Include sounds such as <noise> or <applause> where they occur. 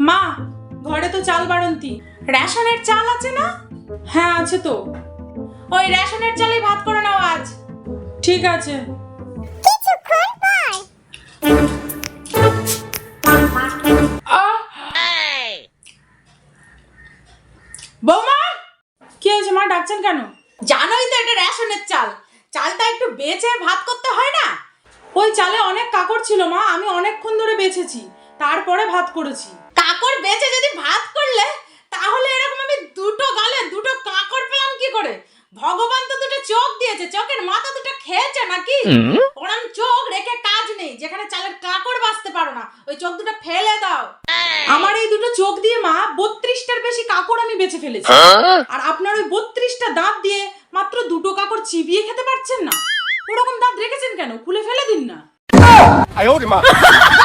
মা ঘরে তো চাল বাড়ন্তি। রেশনের চাল আছে না? হ্যাঁ আছে তো। ওই রেশনের চালেই ভাত করে নাও আজ। ঠিক আছে! বৌমা কি হয়েছে মা ডাকছেন কেন? জানোই তো এটা রেশনের চাল। চালটা একটু বেচে ভাত করতে হয় না? ওই চালে অনেক কাকড় ছিল মা আমি অনেকক্ষণ ধরে বেছেছি তারপরে ভাত করেছি। কাঁকর বেঁচে যদি ভাত করলে তাহলে এরকম আমি দুটো গালে দুটো কাঁকর পেলাম কি করে? ভগবান তো দুটো চোখ দিয়েছে চোখের মাথা দুটো খেয়েছে নাকি? ওরম চোখ রেখে কাজ নেই যেখানে চালের কাঁকর বাঁচতে পারো না ওই চোখ দুটো ফেলে দাও। আমার এই দুটো চোখ দিয়ে মা বত্রিশটার বেশি কাঁকর আমি বেঁচে ফেলেছি। হ্যাঁ? আর আপনার ওই বত্রিশটা দাঁত দিয়ে মাত্র দুটো কাঁকর চিবিয়ে খেতে পারছেন না? ওরকম দাঁত রেখেছেন কেন? খুলে ফেলে দিন না। <laughs>